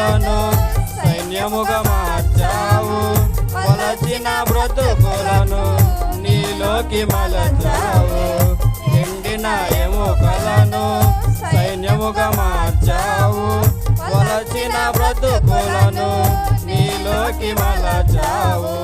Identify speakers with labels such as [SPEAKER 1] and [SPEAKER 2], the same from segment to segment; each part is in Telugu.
[SPEAKER 1] ఎముకలను సైన్యముగా మార్చావు. కొలచిన బ్రతుకులను నీలోకి మలచావు. ఎండిన ఎముకలను సైన్యముగా మార్చావు. కొలచిన బ్రతుకులను నీలోకి మలచావు.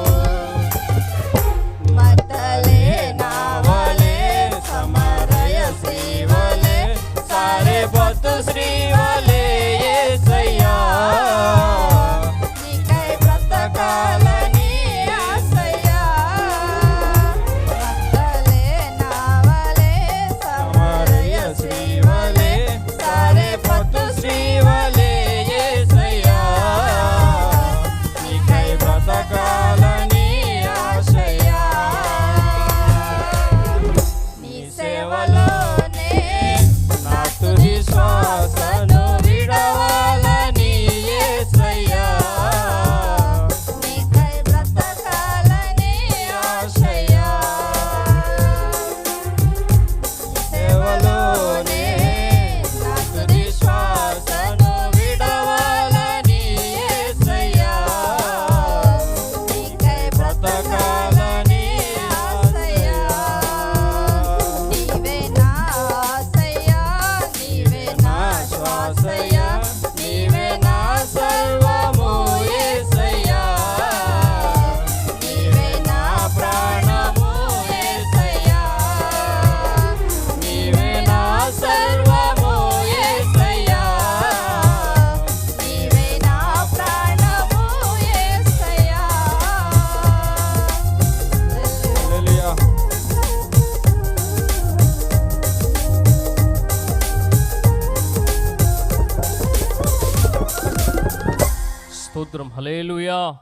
[SPEAKER 2] స్తోత్రం. హలేలుయా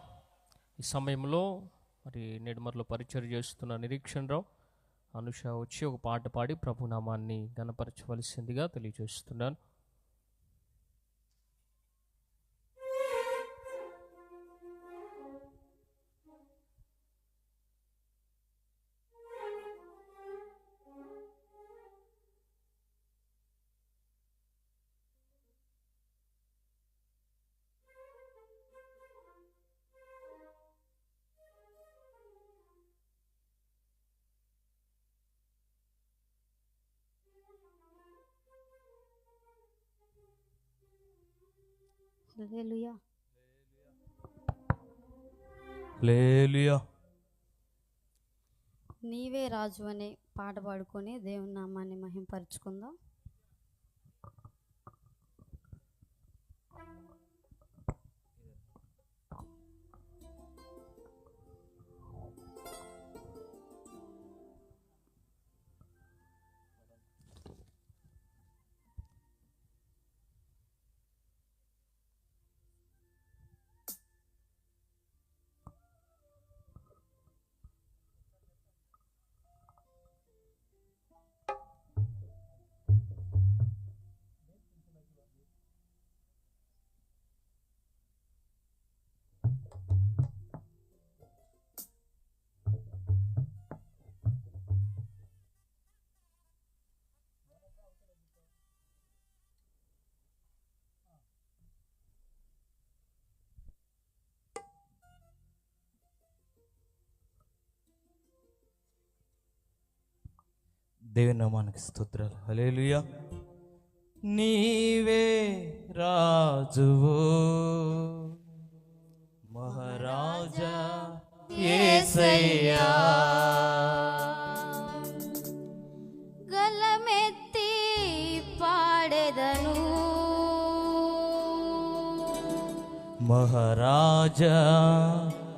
[SPEAKER 2] ఈ సమయంలో మరి నెడుమర్లో పరిచయం చేస్తున్న నిరీక్షణరావు అనుష వచ్చి ఒక పాట పాడి ప్రభునామాన్ని గణపరచవలసిందిగా తెలియజేస్తున్నాను.
[SPEAKER 3] నీవే రాజు అనే పాట పాడుకొని దేవుని నామాన్ని మహింపరుచుకుందాం.
[SPEAKER 1] దేవుని నామానికి స్తోత్రాలు. హల్లెలూయా. నీవే రాజువు. మహారాజా యేసయ్యా
[SPEAKER 3] గలమెత్తి పాడెదను.
[SPEAKER 1] మహారాజా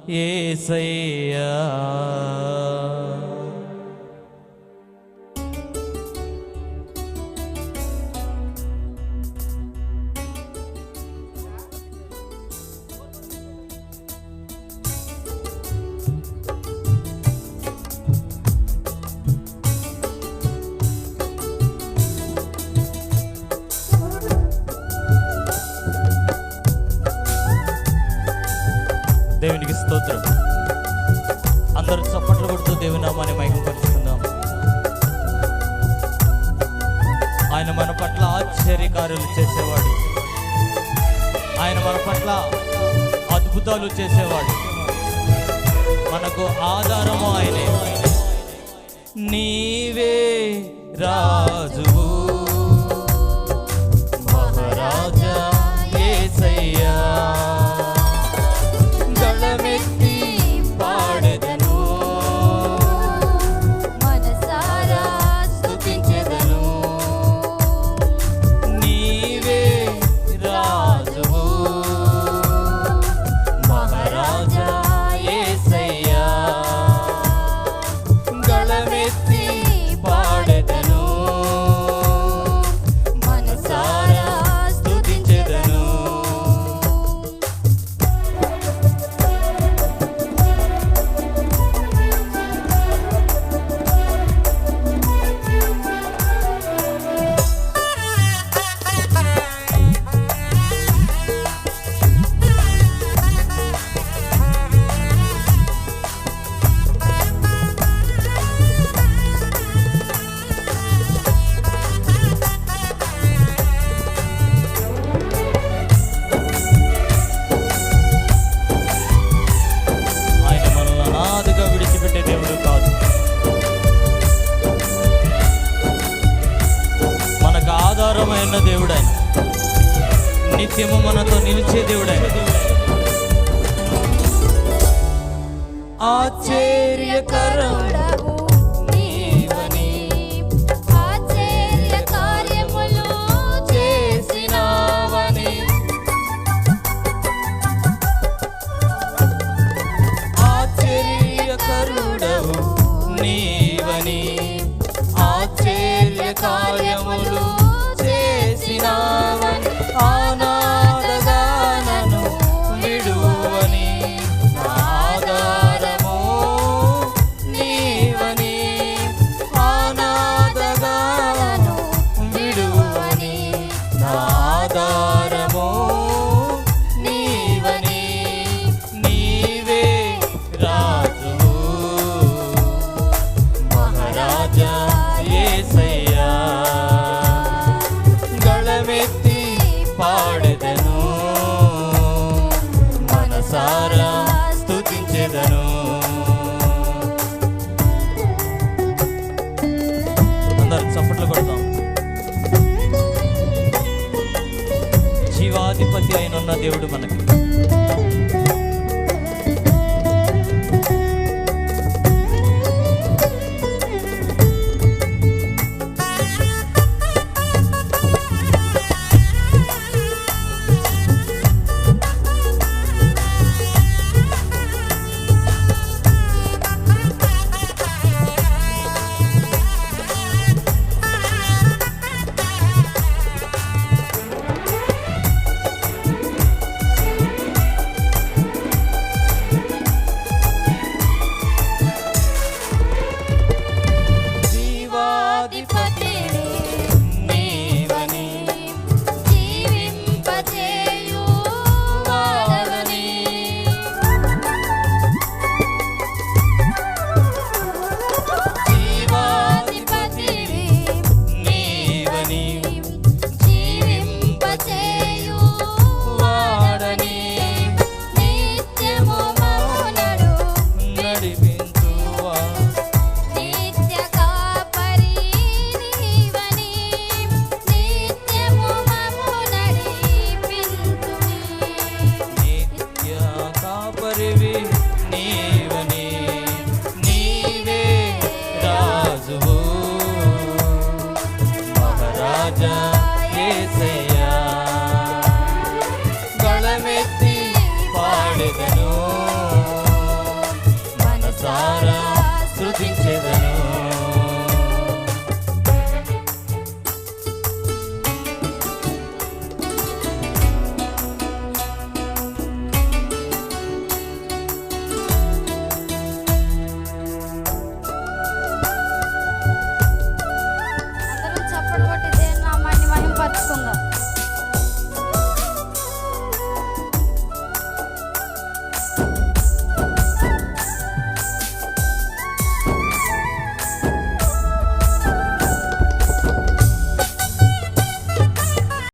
[SPEAKER 1] యేసయ్యా స్తోత్రం. అందరూ చప్పట్లు దేవుని నామాన్ని మహిమపరుచుకుందాం. ఆయన మన పట్ల ఆశ్చర్యకార్యాలు చేసేవాడు. ఆయన మన పట్ల అద్భుతాలు చేసేవాడు. మనకు ఆధారము ఆయనే. నీవే రాజువు. ఆధారమైన దేవుడు ఆయన నిత్యము మనతో నిలిచే దేవుడు ఆయన ఆశ్చర్యకరం
[SPEAKER 3] నీవని.
[SPEAKER 1] దేవుడు మనకి